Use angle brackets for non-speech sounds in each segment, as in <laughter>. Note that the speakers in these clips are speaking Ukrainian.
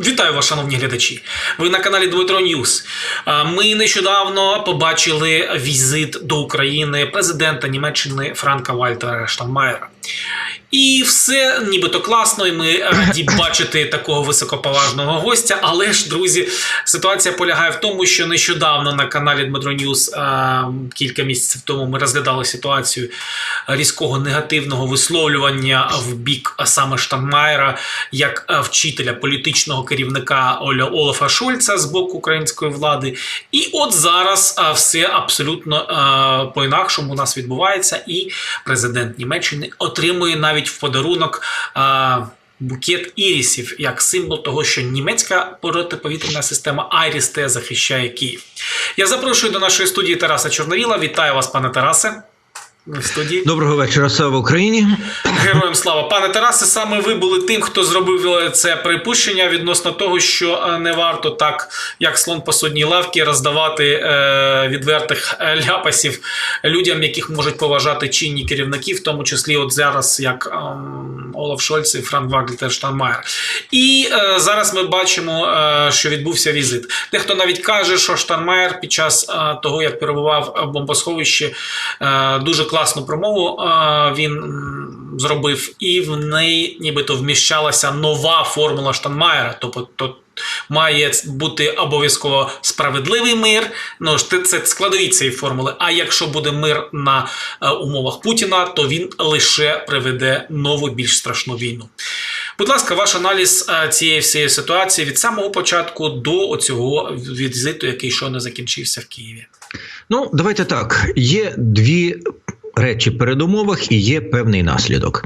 Вітаю вас, шановні глядачі. Ви на каналі Дмитро Ньюс. Ми нещодавно побачили візит до України президента Німеччини Франка Вальтера Штанмаєра. І все нібито класно, і ми раді <coughs> бачити такого високоповажного гостя. Але ж, друзі, ситуація полягає в тому, що нещодавно на каналі Дмитро Ньюс кілька місяців тому ми розглядали ситуацію різкого негативного висловлювання в бік саме Штанмаєра як вчителя політичного керівника Оля Олафа Шольца з боку української влади. І от зараз все абсолютно по-інакшому у нас відбувається, і президент Німеччини отримує навіть в подарунок. А, Букет ірісів як символ того, що німецька протиповітряна система Айріс-Т захищає Київ. Я запрошую до нашої студії Тараса Чорновіла. Вітаю вас, пане Тарасе. В студії Доброго вечора, слава Україні. героям слава. Пане Тарасе, саме ви були тим, хто зробив е, це припущення відносно того, що е, не варто так, як слон по судній лавці, роздавати е, відвертих е, ляпасів людям, яких можуть поважати чинні керівники, в тому числі от зараз, як ем, Олаф Шольц і Франк Вагнер Штанмаєр. І е, зараз ми бачимо, е, що відбувся візит. Дехто навіть каже, що Штанмаєр під час е, того, як перебував в бомбосховищі, е, дуже класну промову він зробив, і в неї нібито вміщалася нова формула Штанмаєра. Тобто, то, Має бути обов'язково справедливий мир. Ну ж це складові цієї формули. А якщо буде мир на е, умовах Путіна, то він лише приведе нову більш страшну війну. Будь ласка, ваш аналіз е, цієї всієї ситуації від самого початку до цього візиту, який щойно закінчився в Києві. Ну, давайте так. Є дві. Речі передумовах і є певний наслідок.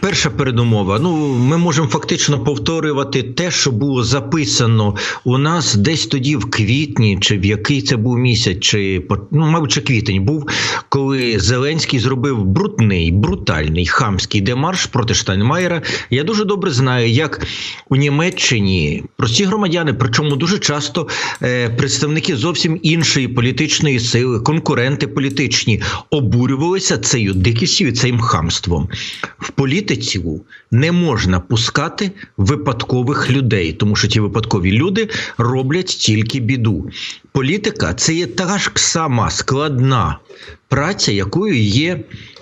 Перша передумова. Ну, ми можемо фактично повторювати те, що було записано у нас десь тоді, в квітні, чи в який це був місяць, чи ну, мабуть, чи квітень був, коли Зеленський зробив брудний, брутальний хамський демарш проти Штайнмаєра. Я дуже добре знаю, як у Німеччині прості громадяни, причому дуже часто е, представники зовсім іншої політичної сили, конкуренти політичні, обурювалися цією дикістю і цим хамством. В політиці не можна пускати випадкових людей, тому що ті випадкові люди роблять тільки біду. Політика це є та ж сама складна праця, якою є,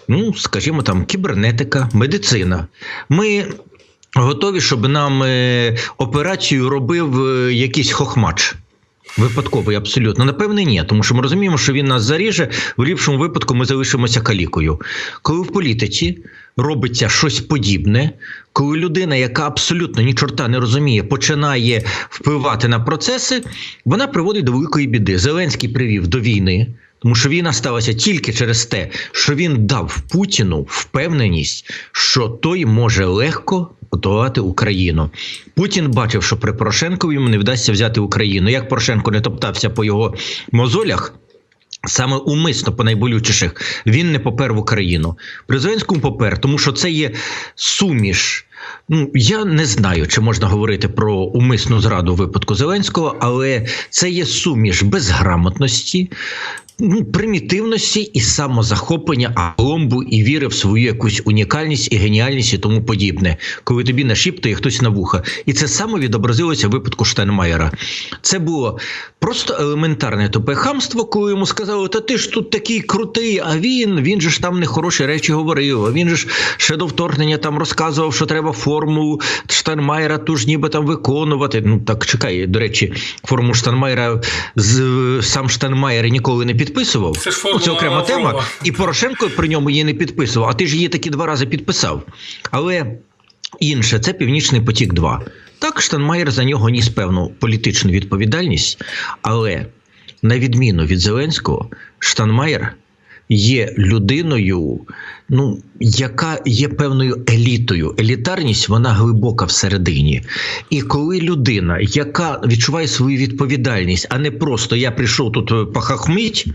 ну скажімо там, кібернетика, медицина. Ми готові, щоб нам е, операцію робив е, якийсь хохмач. Випадковий абсолютно. Напевне, ні, тому що ми розуміємо, що він нас заріже. В ліпшому випадку ми залишимося калікою. Коли в політиці робиться щось подібне, коли людина, яка абсолютно ні чорта не розуміє, починає впливати на процеси, вона приводить до великої біди. Зеленський привів до війни. Тому що війна сталася тільки через те, що він дав Путіну впевненість, що той може легко готувати Україну. Путін бачив, що при Порошенкові йому не вдасться взяти Україну. Як Порошенко не топтався по його мозолях. Саме умисно по найболючіших він не попер в Україну. При Зеленському попер, тому що це є суміш. Ну я не знаю, чи можна говорити про умисну зраду випадку Зеленського, але це є суміш безграмотності, ну, примітивності і самозахоплення, апломбу і віри в свою якусь унікальність і геніальність і тому подібне, коли тобі нашіптує хтось на вуха. І це саме відобразилося в випадку Штайнмаєра. Це було просто елементарне тупе хамство, коли йому сказали, та ти ж тут такий крутий, а він він же ж там нехороші речі говорив. А він же ж ще до вторгнення там розказував, що треба формулу Штайнмаєра ту ж ніби там виконувати. Ну так чекай, до речі, формулу Штайнмаєра з сам Штайнмаєр ніколи не підписував. Це, ж це окрема Лаврова. тема. І Порошенко при ньому її не підписував. А ти ж її таки два рази підписав. Але інше це Північний потік. 2 так Штанмаєр за нього ніс певну політичну відповідальність, але на відміну від Зеленського, Штанмаєр є людиною, ну яка є певною елітою. Елітарність вона глибока всередині. І коли людина, яка відчуває свою відповідальність, а не просто я прийшов тут похахмить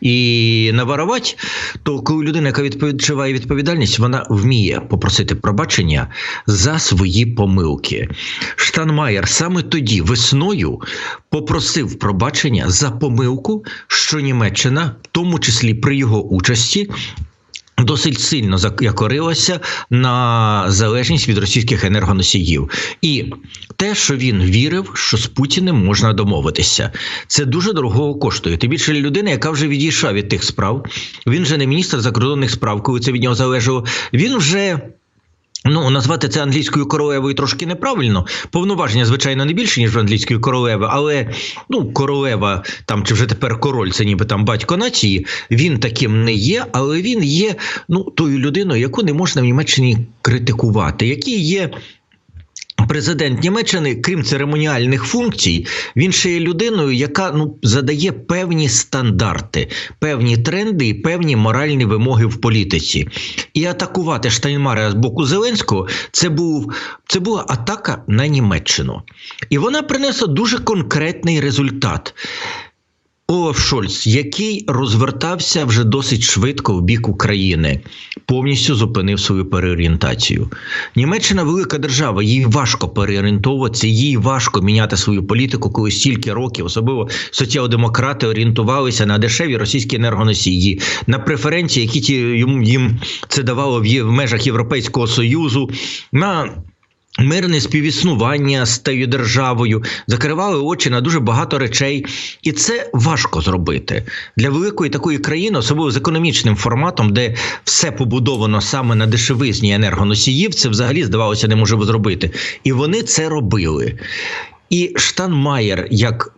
і наварувати, то коли людина, яка відчуває відповідальність, вона вміє попросити пробачення за свої помилки. Штанмаєр саме тоді весною попросив пробачення за помилку, що Німеччина, в тому числі при його участі, Досить сильно закорилася на залежність від російських енергоносіїв, і те, що він вірив, що з Путіним можна домовитися, це дуже дорого коштує. Тим більше людина, яка вже відійшла від тих справ. Він же не міністр закордонних справ, коли це від нього залежало. Він вже. Ну, назвати це англійською королевою трошки неправильно. Повноваження, звичайно, не більше, ніж в англійської королеви, але ну, королева там чи вже тепер король, це ніби там батько нації. Він таким не є, але він є ну, тою людиною, яку не можна в Німеччині критикувати, який є. Президент Німеччини, крім церемоніальних функцій, він ще є людиною, яка ну задає певні стандарти, певні тренди і певні моральні вимоги в політиці. І атакувати Штайнмара з боку Зеленського це був це була атака на Німеччину, і вона принесла дуже конкретний результат. Олаф Шольц, який розвертався вже досить швидко в бік України, повністю зупинив свою переорієнтацію. Німеччина велика держава, їй важко переорієнтовуватися, їй важко міняти свою політику, коли стільки років, особливо соціал-демократи, орієнтувалися на дешеві російські енергоносії, на преференції, які ті їм це давало в межах Європейського союзу. на Мирне співіснування з тією державою закривали очі на дуже багато речей, і це важко зробити для великої такої країни, особливо з економічним форматом, де все побудовано саме на дешевизні енергоносіїв. Це взагалі здавалося неможливо зробити. І вони це робили. І Штанмаєр, як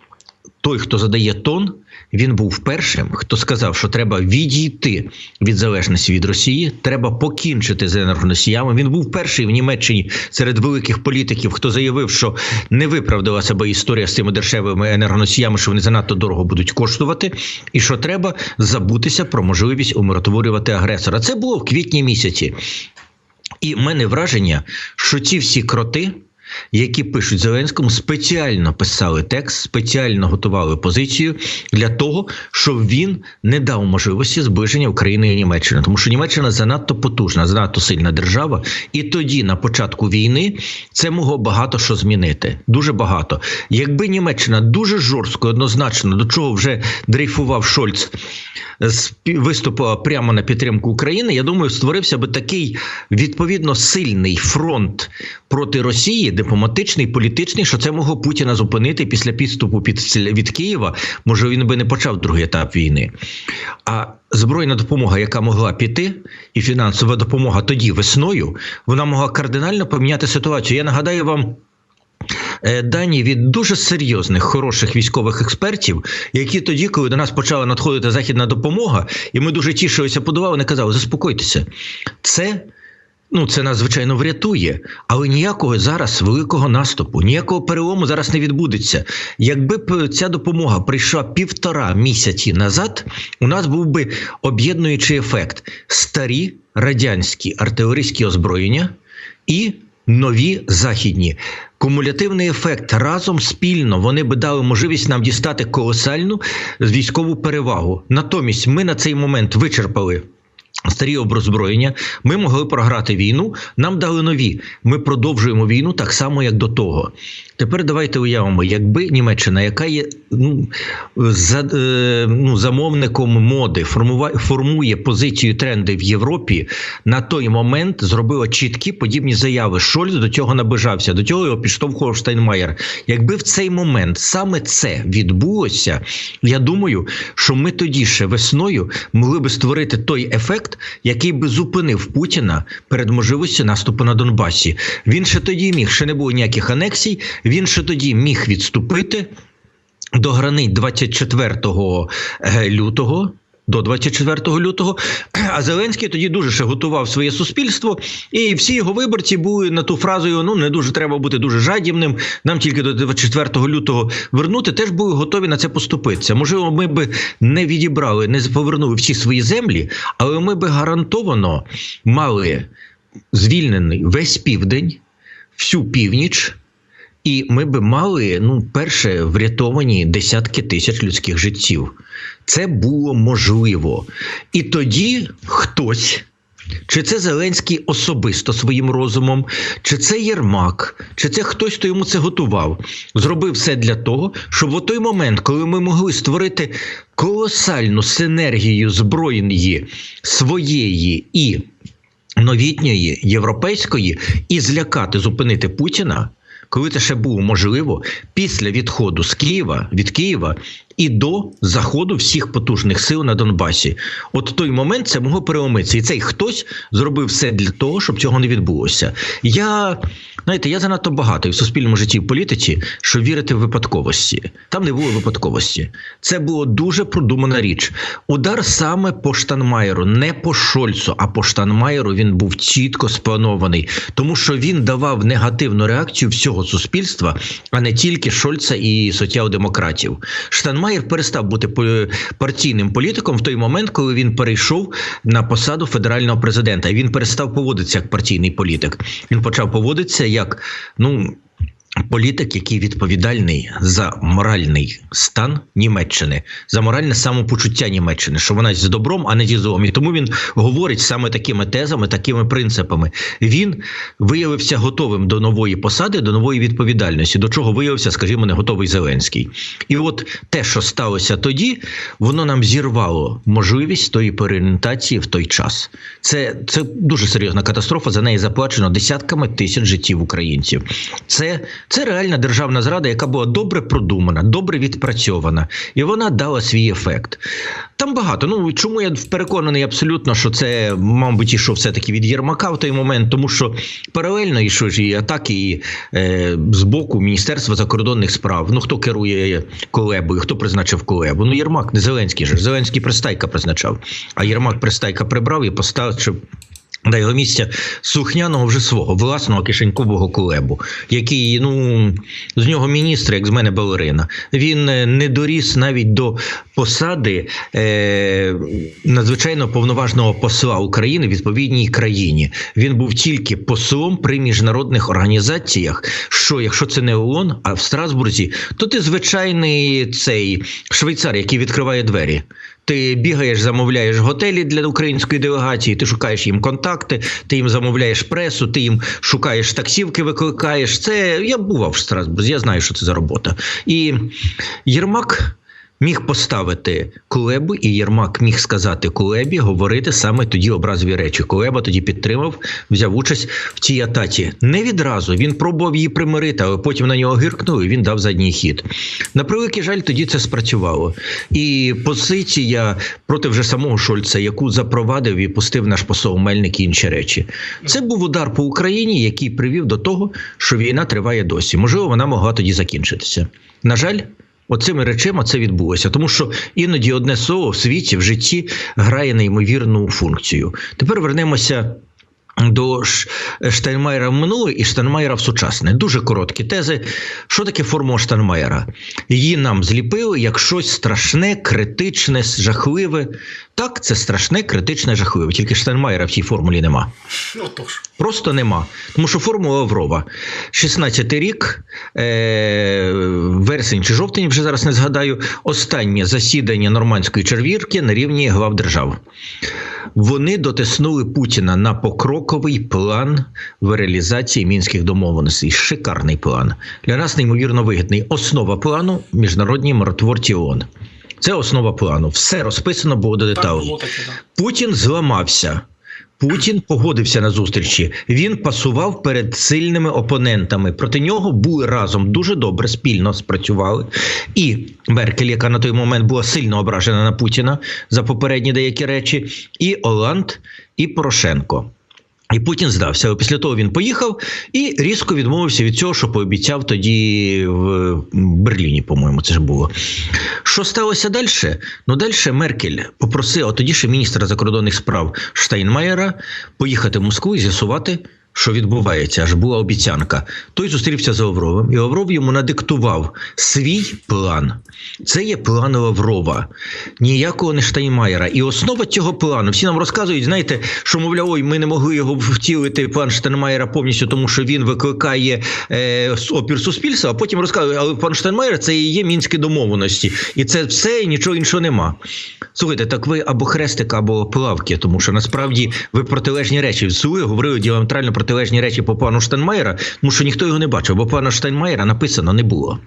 той, хто задає тон, він був першим, хто сказав, що треба відійти від залежності від Росії, треба покінчити з енергоносіями. Він був перший в Німеччині серед великих політиків, хто заявив, що не виправдала себе історія з цими дешевими енергоносіями, що вони занадто дорого будуть коштувати, і що треба забутися про можливість умиротворювати агресора. Це було в квітні місяці. І в мене враження, що ці всі кроти які пишуть Зеленському, спеціально писали текст, спеціально готували позицію для того, щоб він не дав можливості зближення України і Німеччини, тому що Німеччина занадто потужна, занадто сильна держава, і тоді, на початку війни, це могло багато що змінити. Дуже багато. Якби Німеччина дуже жорстко, однозначно до чого вже дрейфував Шольц, виступила прямо на підтримку України, я думаю, створився би такий відповідно сильний фронт проти Росії дипломатичний, політичний, що це могло Путіна зупинити після підступу під від Києва. Може він би не почав другий етап війни. А збройна допомога, яка могла піти, і фінансова допомога тоді весною, вона могла кардинально поміняти ситуацію. Я нагадаю вам. Е, дані від дуже серйозних хороших військових експертів, які тоді, коли до нас почала надходити західна допомога, і ми дуже тішилися, подавали, вони казали: заспокойтеся, це Ну, це нас звичайно врятує, але ніякого зараз великого наступу, ніякого перелому зараз не відбудеться. Якби б ця допомога прийшла півтора місяці назад, у нас був би об'єднуючий ефект: старі радянські артилерійські озброєння і нові західні. Кумулятивний ефект разом спільно вони би дали можливість нам дістати колосальну військову перевагу. Натомість ми на цей момент вичерпали. Старі оброзброєння, ми могли програти війну. Нам дали нові. Ми продовжуємо війну так само, як до того. Тепер давайте уявимо, якби Німеччина, яка є ну, за, е, ну, замовником моди, формує, формує позицію тренди в Європі, на той момент зробила чіткі подібні заяви. Шольц до цього наближався, до цього його підштовхував Штайнмаєр. Якби в цей момент саме це відбулося, я думаю, що ми тоді ще весною могли би створити той ефект, який би зупинив Путіна перед можливістю наступу на Донбасі. Він ще тоді міг, ще не було ніяких анексій. Він ще тоді міг відступити до границь 24 е, лютого. До 24 лютого, а Зеленський тоді дуже ще готував своє суспільство, і всі його виборці були на ту фразою: ну не дуже треба бути дуже жадібним. Нам тільки до 24 лютого вернути, теж були готові на це поступитися. Можливо, ми би не відібрали, не повернули всі свої землі, але ми би гарантовано мали звільнений весь південь, всю північ. І ми би мали ну, перше врятовані десятки тисяч людських життів. Це було можливо. І тоді хтось Чи це Зеленський особисто своїм розумом, чи це Єрмак, чи це хтось, хто йому це готував, зробив все для того, щоб в той момент, коли ми могли створити колосальну синергію збройної своєї і новітньої європейської, і злякати, зупинити Путіна, коли це ще було можливо, після відходу з Києва від Києва і до заходу всіх потужних сил на Донбасі. От той момент це могло переломитися. І цей хтось зробив все для того, щоб цього не відбулося. Я знаєте, я занадто багато в суспільному житті в політиці, що вірити в випадковості. Там не було випадковості. Це було дуже продумана річ. Удар саме по Штанмаєру, не по Шольцу, а по Штанмаєру він був чітко спланований, тому що він давав негативну реакцію всього суспільства, а не тільки Шольца і соціал-демократів. Штанмаєр перестав бути партійним політиком в той момент, коли він перейшов на посаду федерального президента. І він перестав поводитися як партійний політик. Він почав поводитися як ну. Політик, який відповідальний за моральний стан Німеччини, за моральне самопочуття Німеччини, що вона з добром, а не зі злом. І тому він говорить саме такими тезами, такими принципами. Він виявився готовим до нової посади, до нової відповідальності, до чого виявився, скажімо, не готовий Зеленський. І от те, що сталося тоді, воно нам зірвало можливість тої переорієнтації в той час. Це, це дуже серйозна катастрофа. За неї заплачено десятками тисяч життів українців. Це, це реальна державна зрада, яка була добре продумана, добре відпрацьована, і вона дала свій ефект. Там багато. Ну чому я переконаний абсолютно, що це, мабуть, ішов все-таки від Єрмака в той момент, тому що паралельно йшов ж і атаки і, е, з боку Міністерства закордонних справ. Ну хто керує Колебою, хто призначив Колебу? Ну Єрмак, не Зеленський же. Зеленський Пристайка призначав, а Єрмак Пристайка прибрав і поставив. На його місця сухняного вже свого власного кишенькового кулебу, який ну з нього міністр, як з мене балерина. Він е, не доріс навіть до посади е, надзвичайно повноважного посла України в відповідній країні. Він був тільки послом при міжнародних організаціях. Що якщо це не ООН, а в Страсбурзі, то ти звичайний цей швейцар, який відкриває двері. Ти бігаєш, замовляєш готелі для української делегації, ти шукаєш їм контакти, ти їм замовляєш пресу, ти їм шукаєш таксівки, викликаєш. Це я бував в Страсбурзі, я знаю, що це за робота. І Єрмак. Міг поставити Кулебу, і Єрмак міг сказати Кулебі, говорити саме тоді образові речі. Кулеба тоді підтримав, взяв участь в цій атаці. Не відразу він пробував її примирити, але потім на нього гиркнули. і Він дав задній хід. На превеликий жаль, тоді це спрацювало. І позиція проти вже самого Шольца, яку запровадив і пустив наш посол Мельник і інші речі. Це був удар по Україні, який привів до того, що війна триває досі. Можливо, вона могла тоді закінчитися. На жаль. Оцими речами це відбулося, тому що іноді одне слово в світі в житті грає неймовірну функцію. Тепер вернемося. До Ш- Штайнмаєра в минуле і Штайнмаєра в сучасне. Дуже короткі тези. Що таке формула Штайнмаєра? Її нам зліпили як щось страшне, критичне, жахливе. Так, це страшне, критичне, жахливе. Тільки Штайнмаєра в цій формулі нема. Просто нема. Тому що формула Лаврова. 16-й рік, е- вересень чи жовтень, вже зараз не згадаю, останнє засідання нормандської червірки на рівні глав держав. Вони дотиснули Путіна на покроковий план в реалізації мінських домовленостей. Шикарний план. Для нас неймовірно вигідний. Основа плану міжнародні миротворці ООН. Це основа плану. Все розписано було до деталей. Путін зламався. Путін погодився на зустрічі. Він пасував перед сильними опонентами. Проти нього були разом дуже добре спільно спрацювали. І Меркель, яка на той момент була сильно ображена на Путіна за попередні деякі речі, і Оланд, і Порошенко. І Путін здався. Після того він поїхав і різко відмовився від цього, що пообіцяв тоді в Берліні, по-моєму, це ж було. Що сталося далі? Ну, далі Меркель попросила тоді ще міністра закордонних справ Штайнмаєра поїхати в Москву і з'ясувати, що відбувається, аж була обіцянка. Той зустрівся з Лавровим, і Лавров йому надиктував свій план. Це є план Лаврова, ніякого не Штайнмаєра. І основа цього плану, всі нам розказують, знаєте, що мовляв, ой, ми не могли його втілити план Штайнмаєра повністю, тому що він викликає е, опір суспільства. А потім розказують, але план Штайнмаєра це і є мінські домовленості, і це все, і нічого іншого нема. Слухайте, так ви або хрестик, або плавки, тому що насправді ви протилежні речі. Сули говорили діаметрально протилежні речі по плану Штайнмаєра, тому що ніхто його не бачив, бо плану Штайнмаєра написано не було.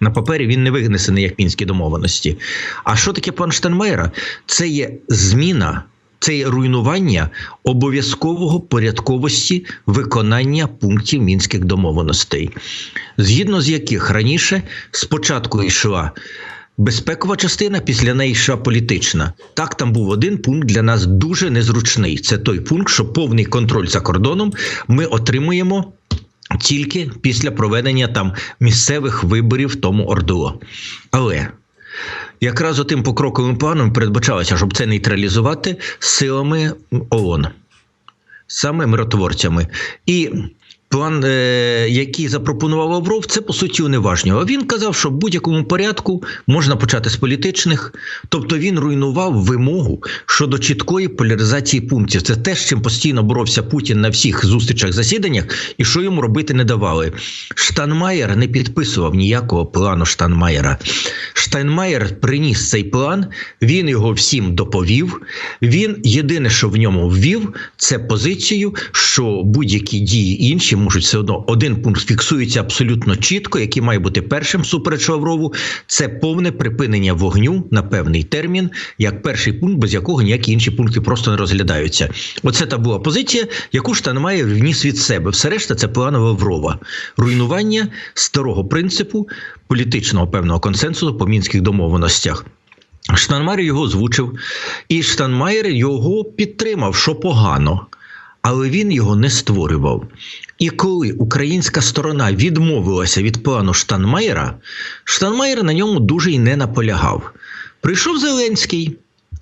На папері він не винесений як мінські домовленості. А що таке план Штайнмаєра? Це є зміна. Це є руйнування обов'язкового порядковості виконання пунктів мінських домовленостей, згідно з яких раніше спочатку йшла безпекова частина, після неї йшла політична. Так, там був один пункт для нас дуже незручний. Це той пункт, що повний контроль за кордоном ми отримуємо. Тільки після проведення там місцевих виборів тому ОРДО. Але якраз отим покроковим планом передбачалося, щоб це нейтралізувати силами ООН, саме миротворцями. І план, е, який запропонував Лавров, це по суті уневажнював. Він казав, що в будь-якому порядку можна почати з політичних, тобто він руйнував вимогу щодо чіткої поляризації пунктів. Це те, з чим постійно боровся Путін на всіх зустрічах, засіданнях, і що йому робити не давали. Штанмаєр не підписував ніякого плану Штанмаєра. Штайнмаєр приніс цей план, він його всім доповів. Він єдине, що в ньому ввів, це позицію, що будь-які дії інші можуть все одно. Один пункт фіксується абсолютно чітко, який має бути першим супереч Лаврову. Це повне припинення вогню на певний термін, як перший пункт, без якого ніякі інші пункти просто не розглядаються. Оце та була позиція, яку Штайнмаєр вніс від себе. Все решта це план Лаврова. Руйнування старого принципу політичного певного консенсусу по мінських домовленостях. Штанмаєр його озвучив, і Штанмаєр його підтримав, що погано, але він його не створював. І коли українська сторона відмовилася від плану Штанмаєра, Штанмаєр на ньому дуже й не наполягав. Прийшов Зеленський.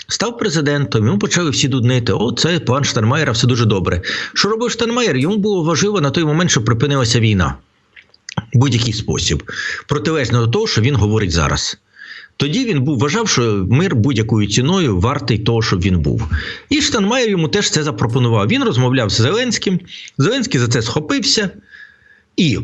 Став президентом, йому почали всі дуднити. О, це план Штанмаєра, все дуже добре. Що робив Штанмаєр? Йому було важливо на той момент, що припинилася війна будь-який спосіб, протилежно до того, що він говорить зараз. Тоді він був вважав, що мир будь-якою ціною вартий того, щоб він був. І Штанмаєр йому теж це запропонував. Він розмовляв з Зеленським. Зеленський за це схопився. І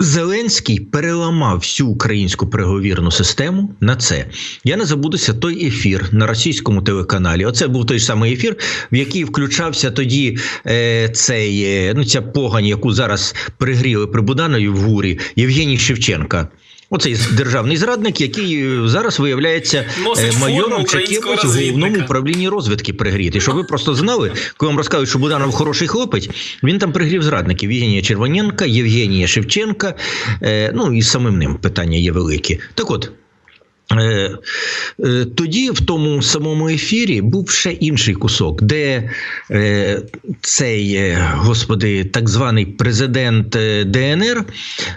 Зеленський переламав всю українську переговірну систему на це. Я не забудуся той ефір на російському телеканалі. Оце був той самий ефір, в який включався тоді е, цей, е, ну, ця погань, яку зараз пригріли при Буданові в гурі, Євгеній Шевченка. Оцей державний зрадник, який е, зараз виявляється Носить е, майором чи в кимось головному управлінні розвідки пригріти. Щоб ви просто знали, коли вам розказують, що Буданов хороший хлопець, він там пригрів зрадників Євгенія Червоненка, Євгенія Шевченка. Е, ну і самим ним питання є великі. Так от. Е, е, Тоді в тому самому ефірі був ще інший кусок, де е, цей, господи, так званий президент ДНР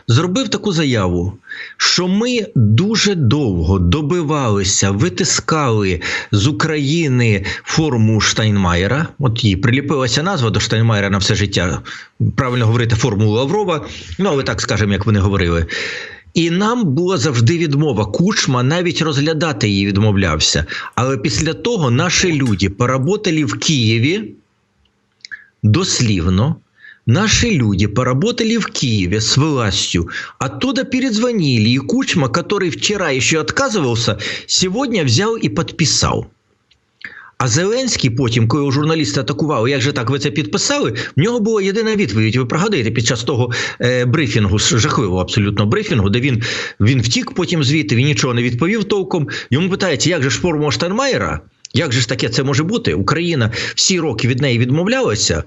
зробив таку заяву, що ми дуже довго добивалися, витискали з України форму Штайнмаєра. От їй приліпилася назва до Штайнмаєра на все життя. Правильно говорити формулу Лаврова. Ну, але так скажемо, як вони говорили. І нам була завжди відмова. Кучма навіть розглядати її відмовлявся. Але після того наші люди поработали в Києві дослівно. Наши люди поработали в Киеве с властью. Оттуда перезвонили, и Кучма, который вчера еще отказывался, сегодня взял и подписал. А Зеленський потім, коли журналісти атакували, як же так ви це підписали? В нього була єдина відповідь. Ви пригадуєте під час того е, брифінгу, жахливого абсолютно брифінгу, де він, він втік потім звідти, він нічого не відповів толком. Йому питається, як же ж формула Штайнмаєра? Як же ж таке це може бути? Україна всі роки від неї відмовлялася.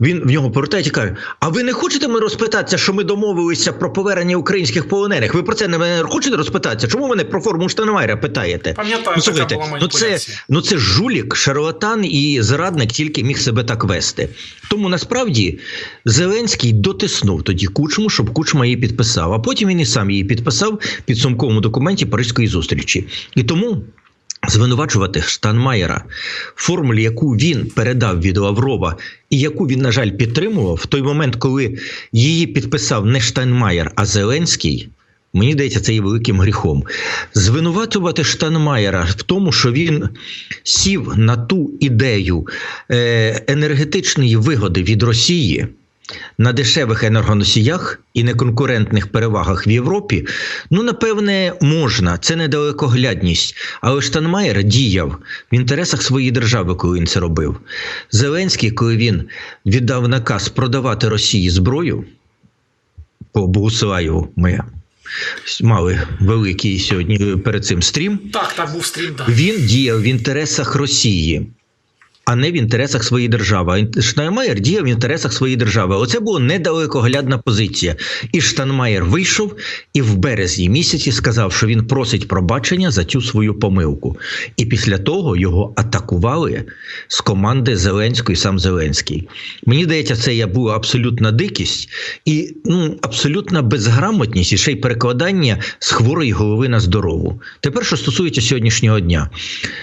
Він в нього повертає і каже: А ви не хочете ми розпитатися, що ми домовилися про повернення українських полонених? Ви про це не мене хочете розпитатися? Чому мене про форму Штайнмаєра питаєте? Пам'ятаю, ну, така була ну це, ну це жулік, шарлатан і зрадник тільки міг себе так вести. Тому насправді Зеленський дотиснув тоді Кучму, щоб Кучма її підписав. А потім він і сам її підписав в підсумковому документі Паризької зустрічі. І тому. Звинувачувати Штанмаєра формулі, яку він передав від Лаврова, і яку він, на жаль, підтримував в той момент, коли її підписав не Штайнмаєр, а Зеленський. Мені здається, це є великим гріхом. Звинувачувати Штанмаєра в тому, що він сів на ту ідею е, енергетичної вигоди від Росії на дешевих енергоносіях і неконкурентних перевагах в Європі, ну напевне, можна. Це недалекоглядність. Але Штанмаєр діяв в інтересах своєї держави, коли він це робив. Зеленський, коли він віддав наказ продавати Росії зброю, по Богуслаєву ми мали великий сьогодні перед цим стрім. Так, так, був стрім, так. Він діяв в інтересах Росії, а не в інтересах своєї держави. Штайнмаєр діяв в інтересах своєї держави. Оце була недалекоглядна позиція. І Штайнмаєр вийшов і в березні місяці сказав, що він просить пробачення за цю свою помилку. І після того його атакували з команди Зеленської, сам Зеленський. Мені здається, це я була абсолютна дикість і ну, абсолютна безграмотність і ще й перекладання з хворої голови на здорову. Тепер, що стосується сьогоднішнього дня,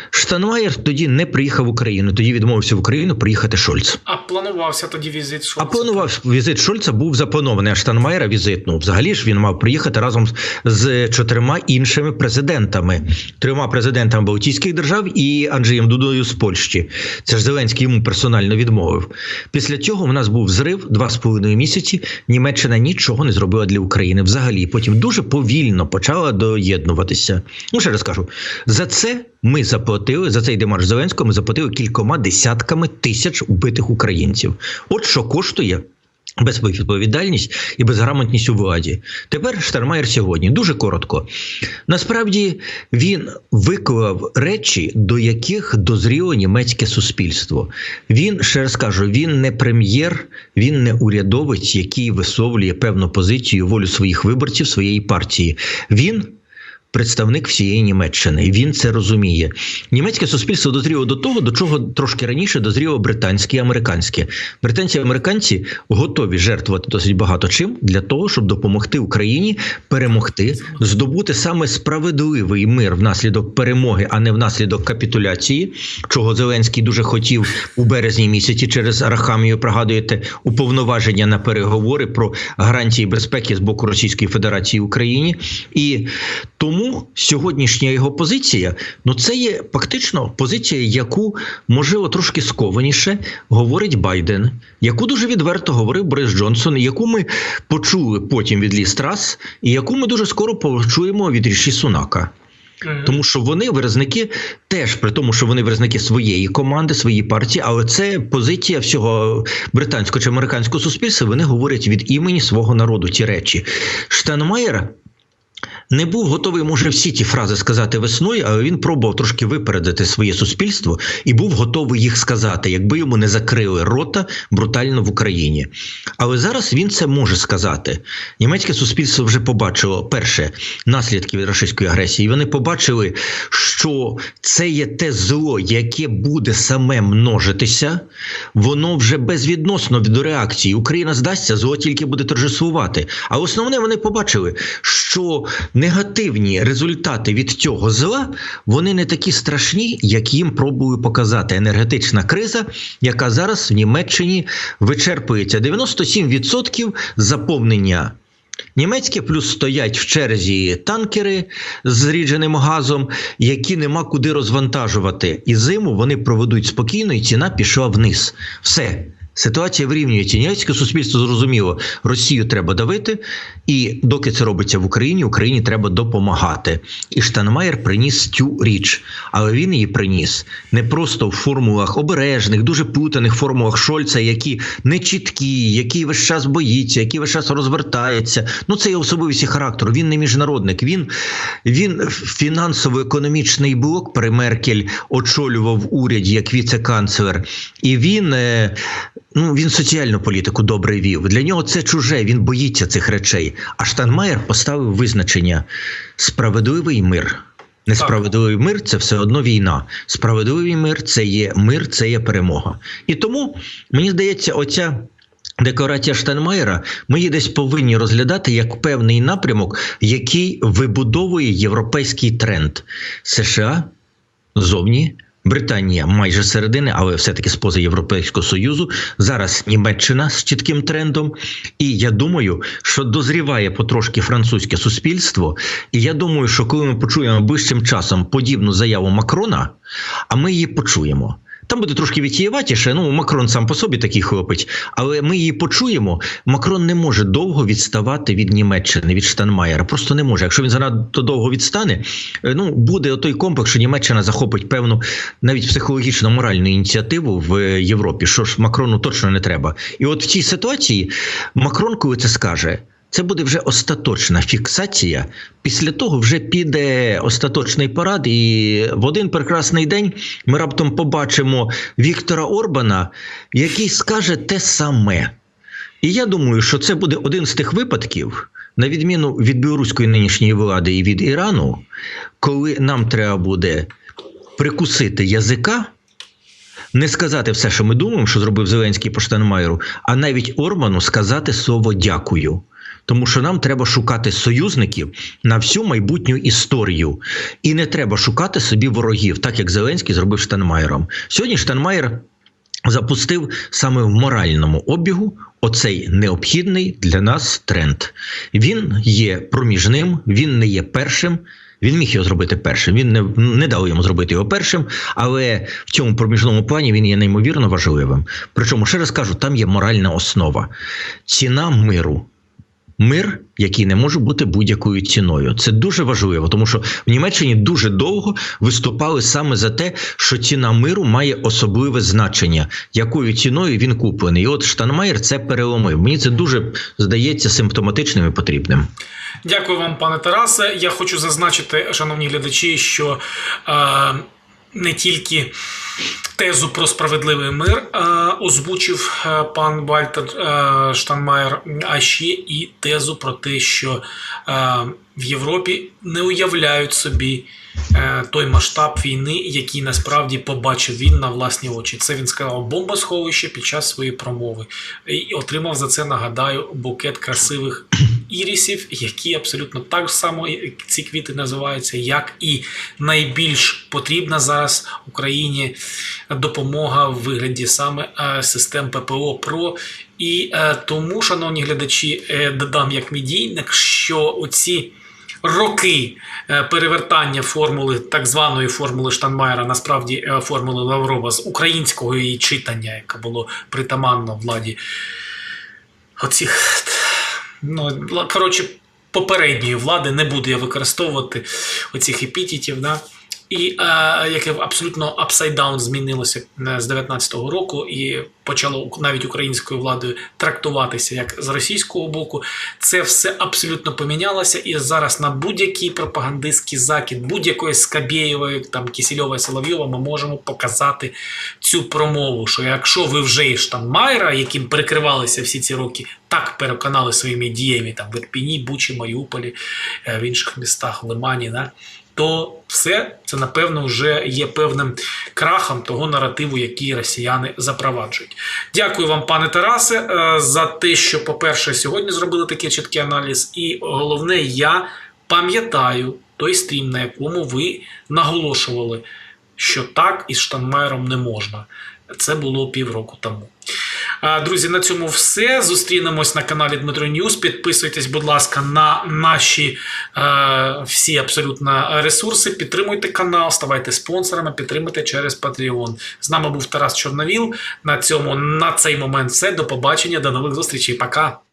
Штанмаєр тоді не приїхав в Україну, тоді відмовився в Україну приїхати Шольц. Планувався тоді візит Шольца? А планував візит Шольца був запланований, а Штанмаєра візит. Ну, взагалі ж він мав приїхати разом з- чотирма іншими президентами, трьома президентами Балтійських держав і Анджеєм Дудою з Польщі. Це ж Зеленський йому персонально відмовив. Після цього в нас був зрив два з половиною місяці. Німеччина нічого не зробила для України взагалі. Потім дуже повільно почала доєднуватися. Ну, ще раз кажу, за це ми заплатили за цей демарш Зеленського. Ми заплатили кількома десятками тисяч вбитих українців. От що коштує. Безвідповідальність і безграмотність у владі. Тепер Штармаєр сьогодні дуже коротко. Насправді він виклав речі, до яких дозріло німецьке суспільство. Він ще раз кажу, він не прем'єр, він не урядовець, який висловлює певну позицію, волю своїх виборців, своєї партії. Він представник всієї Німеччини. Він це розуміє. Німецьке суспільство дозріло до того, до чого трошки раніше дозріло британське і американське. Британці і американці готові жертвувати досить багато чим для того, щоб допомогти Україні перемогти, здобути саме справедливий мир внаслідок перемоги, а не внаслідок капітуляції, чого Зеленський дуже хотів у березні місяці через Арахамію. Пригадуєте уповноваження на переговори про гарантії безпеки з боку Російської Федерації в Україні і тому сьогоднішня його позиція ну це є фактично позиція, яку можливо трошки скованіше говорить Байден, яку дуже відверто говорив Борис Джонсон, яку ми почули потім від Лі Страс, і яку ми дуже скоро почуємо від Ріші Сунака. Тому що вони виразники теж при тому, що вони виразники своєї команди, своєї партії, але це позиція всього британського чи американського суспільства. Вони говорять від імені свого народу ці речі. Штайнмаєр не був готовий, може, всі ті фрази сказати весною, але він пробував трошки випередити своє суспільство і був готовий їх сказати, якби йому не закрили рота брутально в Україні. Але зараз він це може сказати. Німецьке суспільство вже побачило перше наслідки від російської агресії. Вони побачили, що це є те зло, яке буде саме множитися, воно вже безвідносно до реакції. Україна здасться, зло тільки буде торжествувати. А основне вони побачили, що негативні результати від цього зла вони не такі страшні, як їм пробує показати енергетична криза, яка зараз в Німеччині вичерпується 97% заповнення. Німецьке плюс стоять в черзі танкери з зрідженим газом, які нема куди розвантажувати. І зиму вони проведуть спокійно, і ціна пішла вниз. Все. Ситуація вирівнюється. Німецьке суспільство зрозуміло, Росію треба давити, і доки це робиться в Україні, Україні треба допомагати. І Штанмаєр приніс цю річ, але він її приніс не просто в формулах обережних, дуже плутаних формулах Шольца, які не чіткі, які весь час боїться, які весь час розвертається. Ну це є особливість характеру. Він не міжнародник. Він, він фінансово-економічний блок при Меркель очолював в уряді як віце-канцлер, і він. Ну, він соціальну політику добре вів. Для нього це чуже, він боїться цих речей. А Штанмаєр поставив визначення справедливий мир. Несправедливий мир це все одно війна. Справедливий мир це є мир, це є перемога. І тому мені здається, оця. Декларація Штайнмаєра ми її десь повинні розглядати як певний напрямок, який вибудовує європейський тренд. США зовні. Британія майже середини, але все-таки з поза Європейського Союзу. Зараз Німеччина з чітким трендом. І я думаю, що дозріває потрошки французьке суспільство. І я думаю, що коли ми почуємо ближчим часом подібну заяву Макрона, а ми її почуємо. Там буде трошки відтієватіше. Ну, Макрон сам по собі такий хлопець, але ми її почуємо. Макрон не може довго відставати від Німеччини, від Штанмаєра. Просто не може. Якщо він занадто довго відстане, е, ну буде той комплекс, що Німеччина захопить певну навіть психологічно моральну ініціативу в Європі. Що ж Макрону точно не треба. І от в цій ситуації Макрон, коли це скаже. Це буде вже остаточна фіксація. Після того вже піде остаточний парад, і в один прекрасний день ми раптом побачимо Віктора Орбана, який скаже те саме. І я думаю, що це буде один з тих випадків, на відміну від білоруської нинішньої влади і від Ірану, коли нам треба буде прикусити язика. Не сказати все, що ми думаємо, що зробив Зеленський по Штайнмаєру, а навіть Орбану сказати слово дякую. Тому що нам треба шукати союзників на всю майбутню історію. І не треба шукати собі ворогів, так як Зеленський зробив Штайнмаєром. Сьогодні Штайнмаєр запустив саме в моральному обігу оцей необхідний для нас тренд. Він є проміжним, він не є першим. Він міг його зробити першим. Він не, не дав йому зробити його першим, але в цьому проміжному плані він є неймовірно важливим. Причому, ще раз кажу, там є моральна основа. Ціна миру. Мир, який не може бути будь-якою ціною, це дуже важливо, тому що в Німеччині дуже довго виступали саме за те, що ціна миру має особливе значення, якою ціною він куплений. І от Штанмаєр це переломив. Мені це дуже здається симптоматичним і потрібним. Дякую вам, пане Тарасе. Я хочу зазначити, шановні глядачі, що е, не тільки тезу про справедливий мир озвучив е, пан Вальтер е, Штанмаєр, а ще і тезу про те, що е, в Європі не уявляють собі. Е, Той масштаб війни, який насправді побачив він на власні очі, це він сказав бомбосховище під час своєї промови і отримав за це, нагадаю, букет красивих <clears throat> ірісів, які абсолютно так само ці квіти називаються, як і найбільш потрібна зараз Україні допомога в вигляді саме е, систем ППО ПРО. І е, тому, шановні глядачі, додам як медійник, що оці. Роки е, перевертання формули так званої формули Штанмайера, насправді е, формули Лаврова з українського її читання, яке було притаманно владі оцих ну, коротше, попередньої влади не буду я використовувати оцих епітетів. Да? І е, яке абсолютно апсайдаун змінилося е, з 19-го року і почало навіть українською владою трактуватися як з російського боку. Це все абсолютно помінялося, і зараз на будь-який пропагандистський закид будь-якої Скабєєвої, там Кісільова Соловйова, ми можемо показати цю промову. Що якщо ви вже і Штанмайра, яким перекривалися всі ці роки, так переконали своїми діями там в Ірпіні, Бучі, Маріуполі, е, в інших містах, Лимані, да, то все це напевно вже є певним крахом того наративу, який росіяни запроваджують. Дякую вам, пане Тарасе, е, за те, що, по-перше, сьогодні зробили такий чіткий аналіз. І головне, я пам'ятаю той стрім, на якому ви наголошували, що так із Штанмаєром не можна. Це було півроку тому. Друзі, на цьому все. Зустрінемось на каналі Дмитро Ньюс. Підписуйтесь, будь ласка, на наші е, всі абсолютно ресурси. Підтримуйте канал, ставайте спонсорами, підтримуйте через Patreon. З нами був Тарас Чорновіл. На цьому на цей момент все. До побачення, до нових зустрічей. Пока.